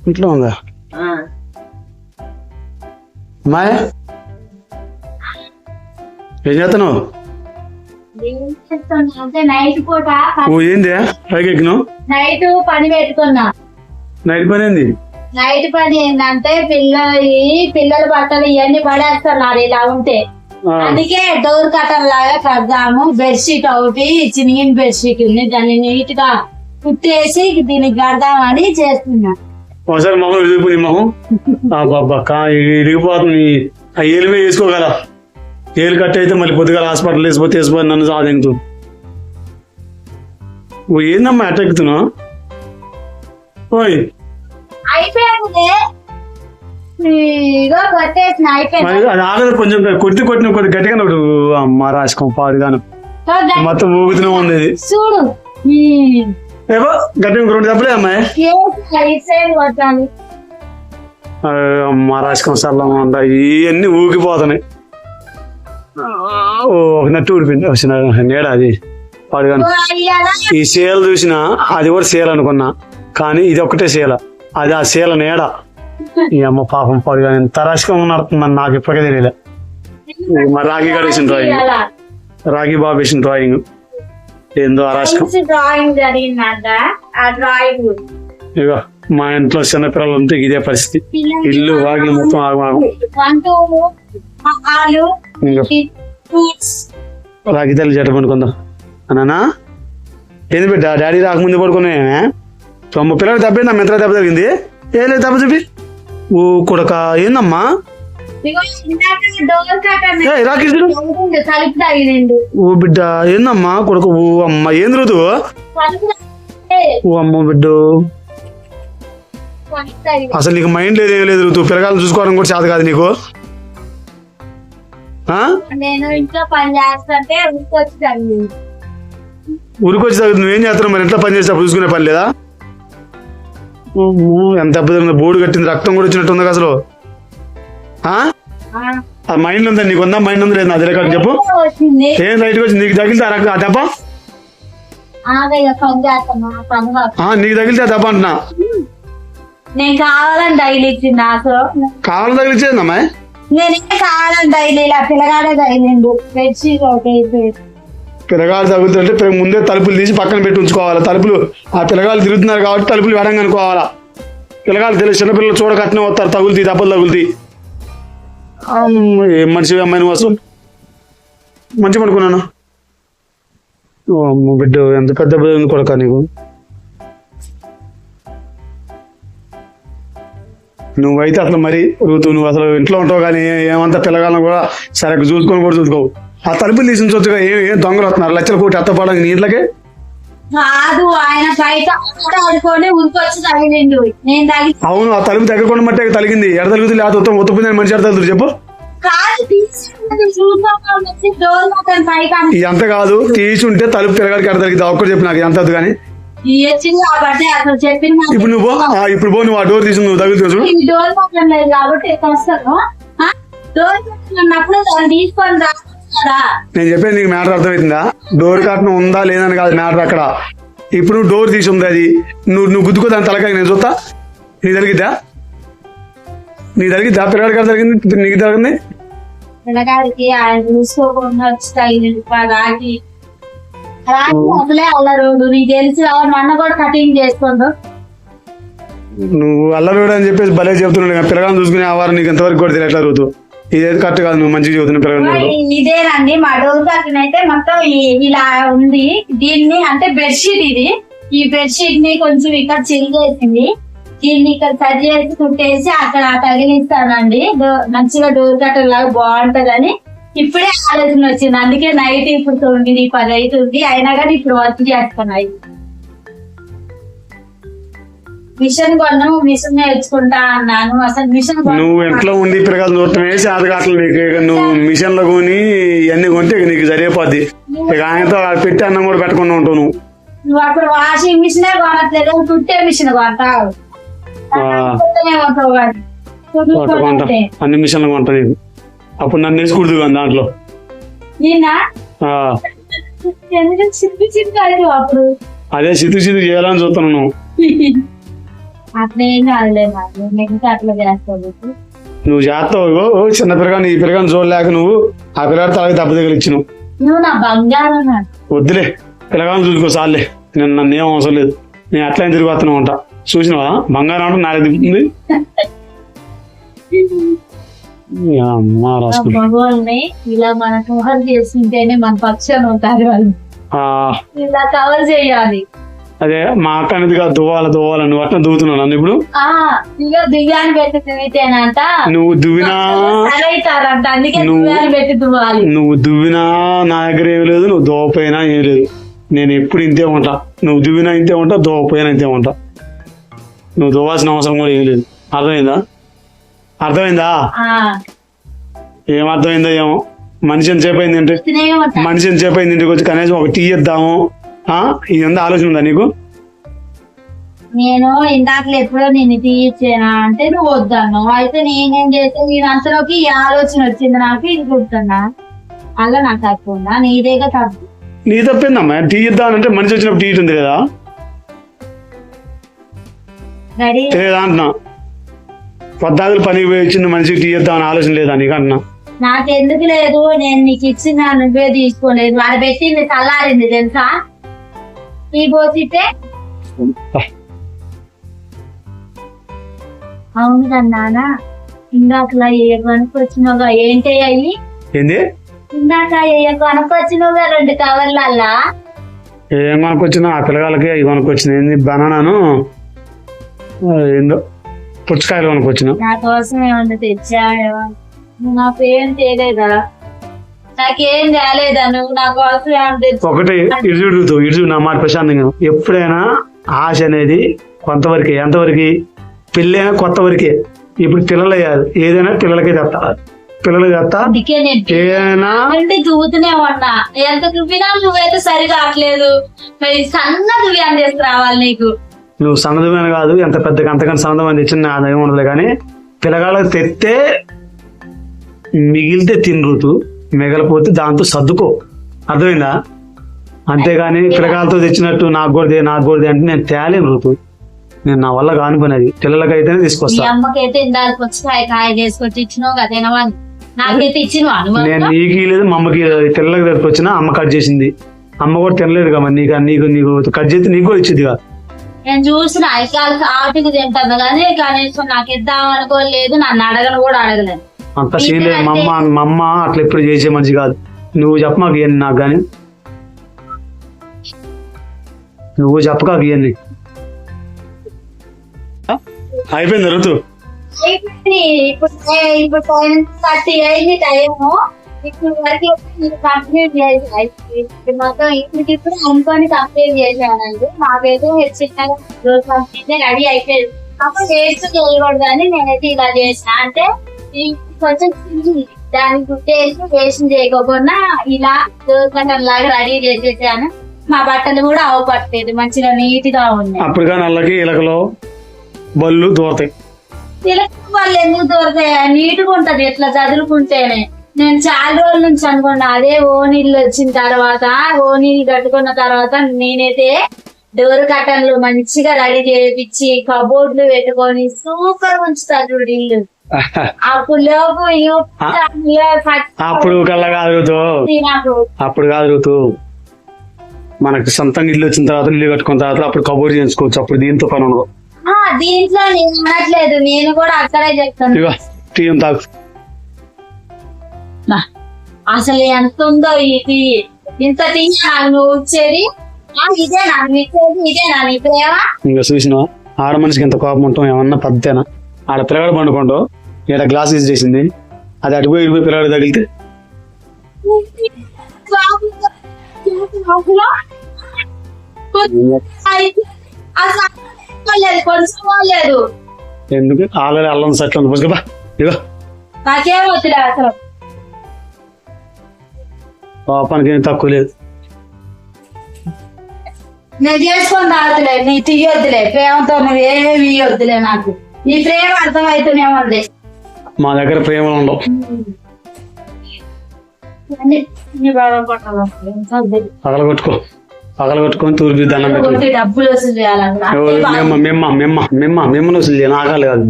ఇంట్లో ఉందా? అమ్మాయి ఏం చేస్తున్నావు? ఏంది? పైకి ఎక్కినావు? నైట్ పని పెట్టుకున్నా. నైట్ పని ఏంది? నైట్ పని ఏంటంటే పిల్లలు పిల్లల బట్టలు ఇవన్నీ పడేస్తున్నారు ఇలా ఉంటే. అందుకే డోర్ కటర్ లాగా కడదాము. బెడ్షీట్ ఒకటి చినిగిన బెడ్షీట్ ఉంది. దాన్ని నీట్గా కుట్టేసి దీనికి కడదామని చేస్తున్నా. ఒకసారి మొహం విరిగిపోయి నీ మొహం. బాబా కా ఇరిగిపోతుంది. ఆ ఏలు మీద వేసుకోగల. ఏలు కట్ అయితే మళ్ళీ పొద్దుగాల హాస్పిటల్ వేసిపోతే వేసిపోతే నన్ను సాధించు ఓ ఏందమ్మా ఎక్కుతున్నావు? ఓయ్. అది ఆగదు కొంచెం కొట్టి కొట్టిన కొద్ది గట్టిగా ఒకటి అమ్మ రాసుకో పాడుగాను. మొత్తం ఊగుతూనే ఉంది. చూడు. ఏవో గట్టిగా ఇంకో రెండు దెబ్బలే అమ్మాయి అమ్మ రాసుకో సల్లం ఉండ ఇవన్నీ ఊగిపోతున్నాయి. ఒక నట్టు ఊడిపోయింది. వచ్చిన నీడ అది. పాడుగాను ఈ సీల చూసిన అది కూడా సీల అనుకున్నా. కానీ ఇది సీల. అది ఆ సీల నీడ. ఈ అమ్మ పాపం పాడుగా ఎంత రాశికం నడుతుందని నాకు ఇప్పటికే తెలియలే. మా రాగి గారు వేసిన డ్రాయింగ్. రాగి బాబు వేసిన డ్రాయింగ్. ఏందో ఆ రాశికం మంచి డ్రాయింగ్ జరిగిందంట ఆ డ్రాయింగ్ ఇగో మా ఇంట్లో చిన్నపిల్లలు ఉంటే ఇదే పరిస్థితి. ఇల్లు వాకిలు మొత్తం ఆగమాగం వన్ టూ ఆలు ఇంకా ఫ్రూట్స్ రాగి తల్లి జట పడుకుందాం అన్నానా? ఏంది బిడ్డ డాడీ రాకముందు పడుకునే తొమ్మ పిల్లలు దెబ్బ నా మిత్ర దెబ్బ జరిగింది ఏం లేదు దెబ్బ చూపి ఓ కొడక ఏందమ్మా? ఓ బిడ్డ ఏందమ్మా కొడుక? ఓ అమ్మ ఏం రుదు. ఓ అమ్మ బిడ్డ. అసలు నీకు మైండ్ లేదు ఏం లేదు రుతు పిల్లగాలను చూసుకోవడం కూడా చేత కాదు నీకు. ఆ? నేను ఇంట్లో పని చేస్తుంటే ఊరికొచ్చి తగిలింది. ఊరికొచ్చి తగ్గుతుంది నువ్వేం చేస్తున్నావు మరి? ఇంట్లో పని చేసేటప్పుడు చూసుకునే పని లేదా? ఎంత బోర్డు కట్టింది. రక్తం కూడా వచ్చినట్టు ఉంది అసలు. మైండ్ ఉందా? నీకు ఉందా? మైండ్ ఉంది? లేదు? నా తెలియక చెప్పు. ఏం రైట్కి వచ్చి నీకు తగిలితే ఆ దెబ్బ? నీకు తగిలితే దెబ్బ అంటున్నా. నేను కావాలని కావాలి తగిలిచ్చేదమ్మా నేనే కావాలని ఇలా పిల్లగాడే తగిలిండు. బెడ్షీట్ ఒకటి అయిపోయింది పిల్లగాడు తగులుతుంటే ముందే తలుపులు తీసి పక్కన పెట్టి ఉంచుకోవాలి. తలుపులు ఆ పిల్లగాళ్ళు తిరుగుతున్నారు కాబట్టి తలుపులు వేడంగా అనుకోవాలా పిల్లగాళ్ళు తెలియదు చిన్నపిల్లలు చూడకట్నే వస్తారు. తగులుతీ దెబ్బలు తగులుతీ. ఏం మనిషి అమ్మాయి నువ్వు అసలు మంచిగా అనుకున్నాను అమ్మ బిడ్డ ఎంత పెద్ద కొడక నీకు? నువ్వైతే అసలు మరి ఋతు నువ్వు అసలు ఇంట్లో ఉంటావు కానీ ఏమంతా పిల్లగాలను కూడా సరిగ్గా చూసుకొని కూడా చూసుకోవు. ఆ తలుపులు తీసి ఉంచొచ్చుగా ఏం దొంగలు వస్తున్నారు? లక్షల కోటి ఎత్తపోవడానికి నీ ఇంట్లోకే? కాదు ఆయన బయట ఆడుకొని ఊరికొచ్చి తగిలిండు. నేను తగిలి అవును ఆ తలుపు తగ్గకుండా మట్టే తలిగింది ఎడ తలుగుతుంది లేకపోతే ఉత్తమ ఉత్తపోయిందని మనిషి ఎడ తలుగుతుంది చెప్పు. మొత్తం అంత కాదు. తీసి ఉంటే తలుపు పిల్లగాడికి ఎడ తలిగింది ఒక్కటి చెప్పు నాకు ఎంత కానీ. ఇప్పుడు నువ్వు ఇప్పుడు పో నువ్వు ఆ డోర్ తీసి నువ్వు తగులుతుంది చూడు. డోర్ మొత్తం లేదు కాబట్టి వస్తాను ఆ? డోర్ మొత్తం దాన్ని తీసుకొని రాదా నేను చెప్పేది నీకు మ్యాటర్ అర్థమవుతుందా డోర్ కట్నం ఉందా లేదని కాదు మ్యాటర్ అక్కడ. ఇప్పుడు నువ్వు డోర్ తీసి ఉంది అది. నువ్వు నువ్వు గుద్దుకో దాని తలకాయ నేను చూస్తా. నీ తలిగిద్దా నీ తలిగిద్దా పిల్లగాడికి ఎడ తలిగింది నీకు తలిగింది పిల్లగాడికి ఆయన చూసుకోకుండా వచ్చి తగిలిండు రాగి రాగి అసలే అల్లరోడు నీకు తెలిసి మొన్న కూడా కటింగ్ చేసుకుండు. నువ్వు అల్లరుడు అని చెప్పేసి భలే చెప్తున్నాడు. కానీ పిల్లగాని చూసుకునే ఆ వారం నీకు ఎంతవరకు కూడా తెలియట్లా రోజు ఇదేది కరెక్ట్ కాదు నువ్వు మంచిగా చదువుతున్న ఇదేనండి మా డోర్ కర్టన్ అయితే మొత్తం ఇలా ఉంది. దీన్ని అంటే బెడ్షీట్ ఇది. ఈ బెడ్షీట్ని కొంచెం ఇక్కడ చిల్ చేసింది. దీన్ని ఇక్కడ సరి చేసి కుట్టేసి అక్కడ తగిలిస్తానండి. మంచిగా డోర్ కట్టర్ లాగా బాగుంటదని ఇప్పుడే ఆలోచన వచ్చింది. అందుకే నైట్ ఇప్పుడు తొమ్మిది పది అవుతుంది. అయినా కానీ ఇప్పుడు వర్క్ చేస్తున్నాయి. మిషన్ కొన్నాము మిషన్ నేర్చుకుంటా అన్నాను. అసలు మిషన్ నువ్వు ఇంట్లో ఉండి పిల్లగాలు చూడటం వేసి ఆటగాటలు నీకు. ఇక నువ్వు మిషన్లో కొని ఇవన్నీ కొంటే ఇక నీకు సరిపోద్ది. ఇక ఆయనతో పెట్టి అన్నం కూడా పెట్టకుండా ఉంటావు నువ్వు. నువ్వు అప్పుడు వాషింగ్ మిషనే కొనట్లేదు కుట్టే మిషన్ కొంటావు. కానీ. కొంట. అన్ని మిషన్లు కొంట నీకు అప్పుడు నన్ను వేసి కుడుదు కానీ దాంట్లో. అదే సిద్ధు సిద్ధు చేయాలని చూస్తున్నాను. నువ్వు అట్లేం కాదులే నాకు మిగతా అట్లా చేస్తావు నువ్వు చేస్తావు చిన్న పిల్లగాని ఈ పిల్లగాని చూడలేక నువ్వు ఆ పిల్లగాడు తలకి దెబ్బ తగిలిచ్చినావు. నువ్వు నా బంగారం. వద్దులే పిల్లగాని చూసుకో చాలే నేను నన్ను ఏం అవసరం లేదు. నేను అట్లా తిరిగి వస్తున్నా ఉంటా చూసినావా? బంగారం అంటే నాలుగు దిగుతుంది మగవాళ్ళని ఇలా మన కవర్ చేస్తుంటేనే మన పక్షాన ఉంటారు వాళ్ళు. ఆ, ఇలా కవర్ చేయాలి. అదే మా అక్క అనేది కాదు దువ్వాలి దువ్వాలి నువ్వు అట్లా దువ్వుతున్నావు నన్ను ఇప్పుడు? దివ్యాన్ని పెట్టి నువ్వు దువ్వినా నువ్వు- దువ్వినా నా దగ్గర ఏం లేదు నువ్వు దోపైనా ఏం లేదు. నేను ఎప్పుడు ఇంతే ఉంటా. నువ్వు దువ్వినా ఇంతే ఉంటా దోపైనా ఇంతే ఉంటా. నువ్వు దువ్వాల్సిన అవసరం కూడా ఏం లేదు. అర్థమైందా? అర్థమైందా? ఏం అర్థమైందో ఏమో. మనిషి ఎంత అయింది అంటే మనిషి ఎంత అయింది ఇంటికి వచ్చి కనీసం ఒక టీ ఇద్దాము? ఇది ఎంత ఆలోచన ఉందా నీకు? నేను ఇందాకలు ఎప్పుడో నేను తీయించానా అంటే నువ్వు వద్దన్నావు. అయితే నేనేం చేస్తే నేను అంతలోకి ఈ ఆలోచన వచ్చింది నాకు ఇది కుడుతున్నా అలా నాకు తప్పు ఉందా? నీదేగా తప్పు. నీ తప్పిందమ్మా? టీ ఇద్దామంటే మనిషి వచ్చినప్పుడు టీ ఉంది కదా తెలియదా అంటున్నా. పద్దాకులు పోయి వచ్చింది మనిషికి టీ ఇద్దామని ఆలోచన లేదా నీకు అంటున్నా? నాకెందుకు లేదు? నేను నీకు ఇచ్చిన నువ్వే తీసుకోలేదు. వాడు పెట్టింది చల్లారింది తెలుసా? ఈ పోసితే అవును నాన్న. ఇందాకలా ఏ కొనుక్కొచ్చినావుగా ఏంటి అయ్యి ఏంది? ఇందాక ఏ కొనుక్కొచ్చినావుగా రెండు కవర్లల్లా? ఏం కొనుక్కొచ్చినా ఆ పిల్లగాళ్ళకి అవి కొనుక్కొచ్చిన ఏంది బనానాను? ఏందో? పుచ్చకాయలు కొనుక్కొచ్చిన నా కోసం ఏమన్నా తెచ్చావా నాకు ఏం చేయలేదా నాకేం తేలేదా నువ్వు నా కోసం ఏమన్నా తెచ్చా ఒకటి ఇటు చూడు ఇటు చూడు నా మాట ప్రశాంతంగా. ఎప్పుడైనా ఆశ అనేది కొంతవరకే ఎంతవరకు? పెళ్ళి అయినా కొత్త వరకే ఇప్పుడు పిల్లలు అయ్యారు. ఏదైనా పిల్లలకే చెప్తా పిల్లలు చెప్తా ఏదైనా ఉన్నా. ఎంత నువ్వైతే సరి కావట్లేదు. నీకు? నువ్వు సన్నదమైన కాదు ఎంత పెద్దగా అంతకంటే సన్నదమైన తెచ్చిన ఏమి ఉండదు. కానీ పిల్లగాళ్ళకి తెస్తే మిగిలితే తినరుతు మిగలపోతే దాంతో సర్దుకో. అర్థమైందా? అంతేగాని పిల్లగాలతో తెచ్చినట్టు నాకు కూడా దే, నాకు కూడా దే అంటే నేను తేలేను ఋతు నేను నా వల్ల కాని పని అది. పిల్లలకైతేనే మీ తీసుకొస్తా అమ్మకైతే ఇందాక వచ్చి కాయ కాయ చేసుకొచ్చి ఇచ్చినావు కదా తినవని నాకైతే ఇచ్చినావు నేను నీకు లేదు మా అమ్మకి పిల్లలకి దగ్గరికి వచ్చినా అమ్మ కట్ చేసింది. అమ్మ కూడా తినలేదు కదా నీకు నీకు నీకు కట్ చేస్తే నీకు కూడా ఇచ్చింది కదా నేను చూసిన ఐకాలు ఆటకు తింటాను కానీ కనీసం నాకు ఇద్దాం అనుకోలేదు. నన్ను అడగను కూడా అడగలేదు. అంత సీన్ లేదు మా అమ్మ మా అమ్మ అట్లా ఎప్పుడు చేసే మనిషి కాదు. నువ్వు చెప్పమాకు ఇవన్నీ నాకు కానీ నువ్వు చెప్పకాకు ఇవన్నీ అయిపోయింది ఋతు. ఇప్పుడు థర్టీ అయింది టైము. ఇప్పుడు వరకు కంప్లీట్ చేసి. ఇప్పుడు మొత్తం ఇప్పుడు ఇప్పుడు అనుకొని కంప్లీట్ చేశానండి. రోజు కంప్లీట్ రెడీ అయిపోయింది. అప్పుడు వేస్ట్ చేయకూడదని నేనైతే ఇలా చేసిన అంటే కొంచెం చిన్నది. దానికి గుట్టేసి వేస్ట్ చేయకోకుండా ఇలా దోసకట్టం లాగా రెడీ చేసేసాను. మా బట్టలు కూడా అవపట్టలేదు మంచిగా నీట్గా ఉన్నాయి. అప్పుడు కానీ ఇలకలో బళ్ళు దూరతాయి. తిలకం వాళ్ళు ఎందుకు దొరుకుతాయి నీట్గా ఉంటది ఎట్లా చదువుకుంటేనే. నేను చాలా రోజుల నుంచి అనుకున్నా అదే ఓనీళ్ళు వచ్చిన తర్వాత ఓనీళ్ళు కట్టుకున్న తర్వాత నేనైతే డోర్ కట్టన్లు మంచిగా రెడీ చేపించి కబోర్డ్లు పెట్టుకొని సూపర్ ఉంచుతారు చూడు ఇల్లు. అప్పుడు కల్లా కాదు అప్పుడు కాదు ఋతు మనకి సొంతంగా ఇల్లు వచ్చిన తర్వాత ఇల్లు కట్టుకున్న తర్వాత అప్పుడు కబోర్డ్ చేయించుకోవచ్చు. అప్పుడు దీంతో పని ఉండదు. దీంట్లో నేను నేను కూడా అక్కడే చెప్తాను టీ తాగు. అసలు ఎంత ఉందో ఇది ఇంత తీయా నువ్వు వచ్చేది? ఇదే నాకు ఇచ్చేది ఇదే నా నీ ప్రేమ? ఇంకా చూసినా ఆడ మనిషికి ఎంత కోపం ఉంటాం ఏమన్నా పద్ధతేనా? ఆడ పిల్లగాడు పండుకోండు. ఇక్కడ గ్లాస్ చేసింది. అది అటుపోయి ఇడిపోయి పిల్లగాడు తగిలితే? ఎందుకు? ఆల్రెడీ అల్లం సట్లు ఉంది. పుసుకబా ఇగో పాపానికి ఏం తక్కువ లేదు. నేను చేసుకొని తాగుతులే నీ తీయొద్దులే. ప్రేమతో నువ్వు ఏమి ఇయ్యొద్దులే నాకు. నీ ప్రేమ అర్థమవుతూనే ఉంది. మా దగ్గర ప్రేమలు ఉండవు. పగలగొట్టుకో పగల కొట్టుకొని తూర్పు దండం డబ్బులు వసూలు చేయను ఆగాలి కాదు.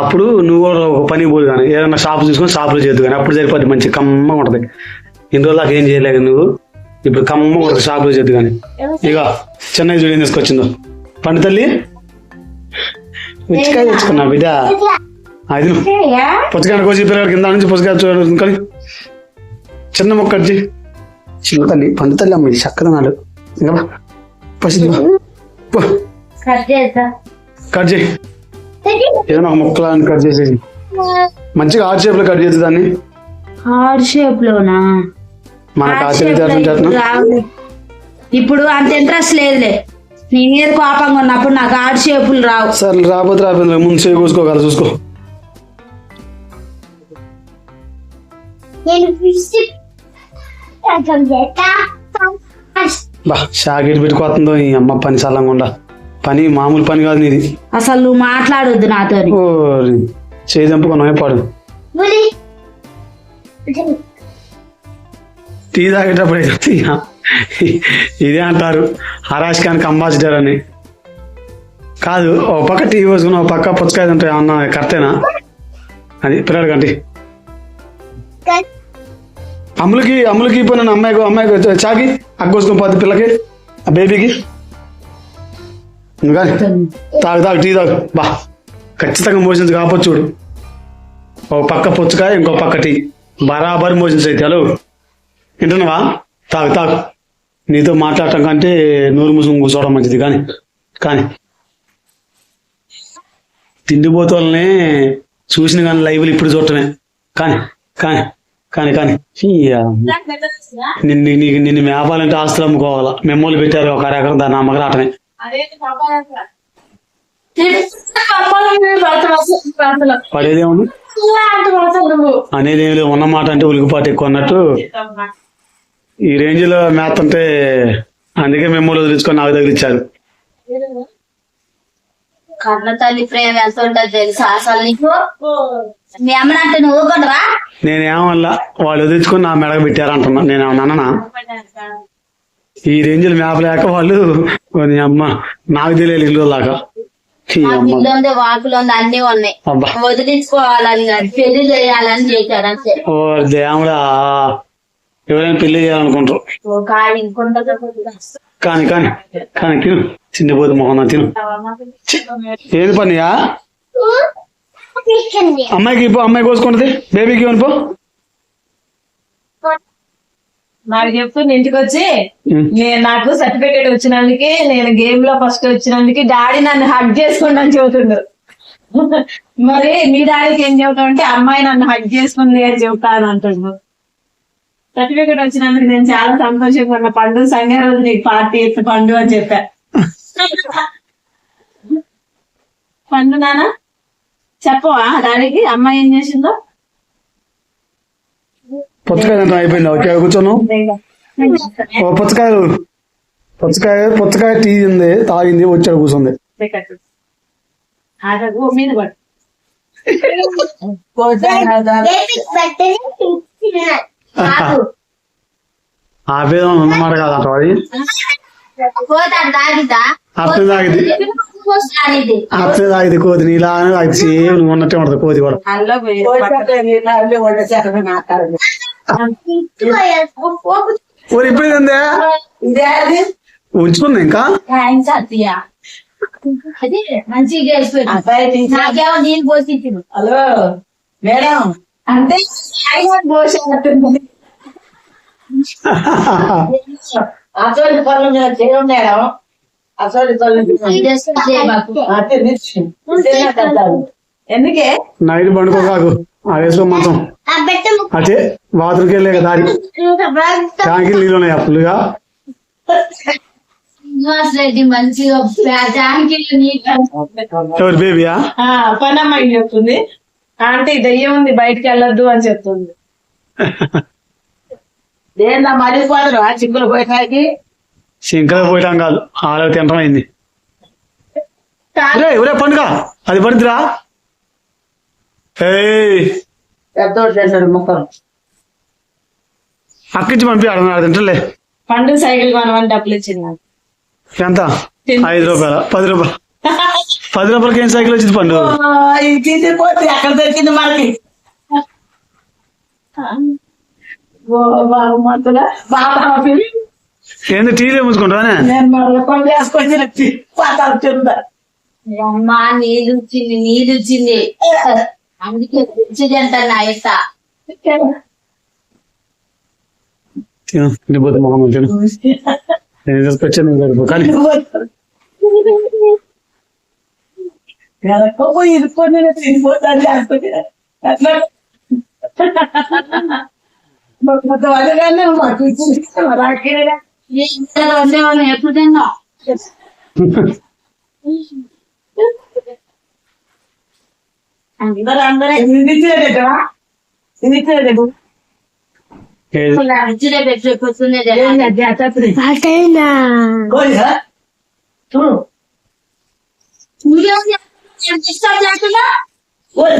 అప్పుడు నువ్వు కూడా ఒక పని పోదు కానీ ఏదైనా షాప్ చూసుకొని షాపులో చేద్దు కానీ అప్పుడు సరిపోద్ది మంచి కమ్మ ఉంటది ఇన్ని రోజులు ఏం చేయలేక నువ్వు? ఇప్పుడు కమ్మ ఉంటుంది షాపులో చేద్దు కానీ. ఇక చెన్నై చూడు ఏం తీసుకొచ్చిందో. పండు తల్లి. పుచ్చకాయ తెచ్చుకున్నా బిడ్డ అది పుచ్చకాయ కోసి పిల్లలు కింద నుంచి పుచ్చకాయ కానీ చిన్న మొక్క చిన్న తల్లి పండు తల్లి అమ్మ ఇది చక్కగా నాడు. ఇంకా బా. పసిది బా. పో. కట్ చేయి. ఏదైనా ఒక ముక్కలా కట్ చేసేసి మంచిగా ఆర్ట్ షేప్లో కట్ చేసి దాన్ని. హార్డ్ షేప్ లోనా మన Heart కాచి shape లో ఇప్పుడు రావు. ఇప్పుడు అంత ఇంట్రెస్ట్ లేదులే. నీ మీద కోపంగా ఉన్నప్పుడు నాకు హార్డ్ షేపులు రావు. సరే రాకపోతే రాకపోతే ముందు చేయి కోసుకోగల చూసుకో. నేను ఫిష్ కొంచెం చేస్తా. బా షాకెట్ పెట్టుకోతుందో ఈ అమ్మ పని సల్లంగా పని మామూలు పని కాదు నీది. అసలు నువ్వు మాట్లాడొద్దు నాతో చేయి దంపుకొని పాడు. టీ తాగేటప్పుడు అయితే. ఇదే అంటారు. హరాష్కానికి అంబాసిడర్ అని. కాదు ఓ పక్క టీ పోసుకుని ఓ పక్క పుచ్చకాయ ఉంటాయి అన్న కరెక్టేనా అది పిల్లలు కంటి. అమ్ములకి అమ్ములకి ఇప్పుడు అమ్మాయికి అమ్మాయికి చాకి అగ్గోసుకొని పోతే పిల్లకి ఆ బేబీకి. తాగు తాగు టీ తాగు బా. ఖచ్చితంగా మోషన్స్ కాకపోతే చూడు. ఓ పక్క పుచ్చకాయ ఇంకో పక్క టీ. బరాబర్ మోషన్స్ అయితే హలో వింటున్నావా? తాగు తాగు. నీతో మాట్లాడటం కంటే నూరు ముసుగు కూర్చోవడం మంచిది కానీ కానీ. తిండిపోతోళ్ళనే చూసిన కానీ లైవ్లు ఇప్పుడు చూడటమే. కానీ కానీ కానీ కానీ. నిన్ను నీకు నిన్ను మేపాలంటే ఆస్తులు అమ్ముకోవాలా? మెమ్మోలు పెట్టారు ఒక అరెకరం దాన్ని అమ్మక రావటమే. పడేదేముంది? అనేది ఏమి లేదు ఉన్నమాట అంటే ఉలికిపాటు ఎక్కువ అన్నట్టు. ఈ రేంజ్లో మ్యాథ్ అంటే అందుకే మెమ్మోలు వదిలించుకొని నాకు తగిలిచ్చారు కన్న తల్లి ప్రేమ ఎంత ఉంటది తెలుసా అసలు నీకు? మీ అమ్మనంటే నువ్వు ఊరుకుంటరా నేనేమల్లా వాళ్ళు వదిలించుకొని నా మెడకు పెట్టారంటున్నా నేనేమన్నా ఈ రేంజ్లో మ్యాప్ లేక వాళ్ళు నీ అమ్మ నాకు తెలియదు ఇల్లు ఉంది వాకులు ఉంది అన్ని ఉన్నాయి. వదిలించుకోవాలని పెళ్ళి చేయాలని చేశాడు అంతే. ఓ దేవుడా ఎవరైనా పెళ్ళి చేయాలనుకుంటారు. కానీ కానీ కానీ తిను. చిన్నపోతు మొహం తిను. ఏది పనియా పిక్కింది అమ్మాయికి ఇప్పు అమ్మాయి కోసుకుంటది బేబీకి ఇవ్వను నాకు చెప్తూ ఇంటికి వచ్చి నాకు సర్టిఫికేట్ వచ్చినందుకు నేను గేమ్లో ఫస్ట్ వచ్చినందుకు డాడీ నన్ను హక్ చేసుకోండి అని చెబుతుండు. మరి మీ డాడీకి ఏం చెబుతావు అంటే అమ్మాయి నన్ను హక్ చేసుకుంది అని చెబుతాను అంటుండు. సర్టిఫికేట్ వచ్చినందుకు నేను చాలా సంతోషంగా ఉన్న పండు సండే రోజు నీకు పార్టీ ఎత్తు పండు అని చెప్పా పండు నాన్న చెప్పవా డాడీకి అమ్మాయి ఏం చేసిందో పుచ్చకాయ తింటాం అయిపోయింది ఓకే కూర్చోను ఓ పుచ్చకాయలు పుచ్చకాయ పుచ్చకాయ టీ ఉంది తాగింది వచ్చాడు కూర్చుంది ఆగకు, మీద పడు తిన్నాను ఆపేదం ఉన్నమాట కాదంట తాగిద్దా అట్లే తాగింది అట్లే తాగింది కోతి నీలా అది సేమ్ నువ్వు ఉన్నట్టే ఉంటది కోతి కూడా. ఊరు ఇప్పుడేందే ఉంచుకుంది ఇంకా? మంచిగా. Hello madam. అంటే పోసినట్టుంది అసలు పనులు నేను చేయడం మేడం అసలు పనులు. ఎందుకే? నైట్ పండుకోకాకు. ముక్క అదే బాత్రూమ్కి వెళ్ళే దారి. నీళ్ళు ఉన్నాయి అప్పులుగా శ్రీనివాస్ రెడ్డి మంచిగా ఎవరు బేబీయా? ఆ, పని అమ్మాయి చెప్తుంది ఆంటీ దెయ్యం ఉంది బయటికి వెళ్ళొద్దు అని చెప్తుంది. ఏందా మరిగిపోదు ఆ చిక్కులు పోయటానికి. సింకలు పోయటం కాదు ఆలో తినటం అయింది. ఒరే పండుగ అది పడుతురా? ఏయ్. పెద్దోడు చేశాడు ముఖం. అక్కించి పంపి ఆడ ఆడ తింటలే. పండు సైకిల్ కొనమని డబ్బులు ఇచ్చింది నాకు. ఎంత? ఐదు రూపాయల? పది రూపాయలు? పది రూపాయలకి ఏం సైకిల్ వచ్చింది పండు? తీసిపోతే అక్కడ దొరికింది మనకి? ఏంది టీవీ అమ్మా నీళ్ళు వచ్చింది నీళ్ళు వచ్చింది అందుకే తెచ్చి అంటాను నా యొక్క తిను తినిపోతే మొహం తిను. నేను తీసుకొచ్చాను ఇంకా గడిపో. కానీ ఎదక్కో ఇరుక్కొని తినిపోతాను లేకపోతే అట్లా మొత్తం వాళ్ళగానే మాకు ఇచ్చింది రాకేరా వండే వాళ్ళు ఎప్పుడు తిన్నా అందరూ అందరూ ఇది ఇచ్చేదేటా ఇది ఇచ్చేదేటు ఏది? ఇచ్చిరే పెట్టి పొద్దున్నే ఏంది అది అతత్రి అటైనా కోయిరా చూడు డిస్టర్బ్ చేయకుండా వాళ్ళు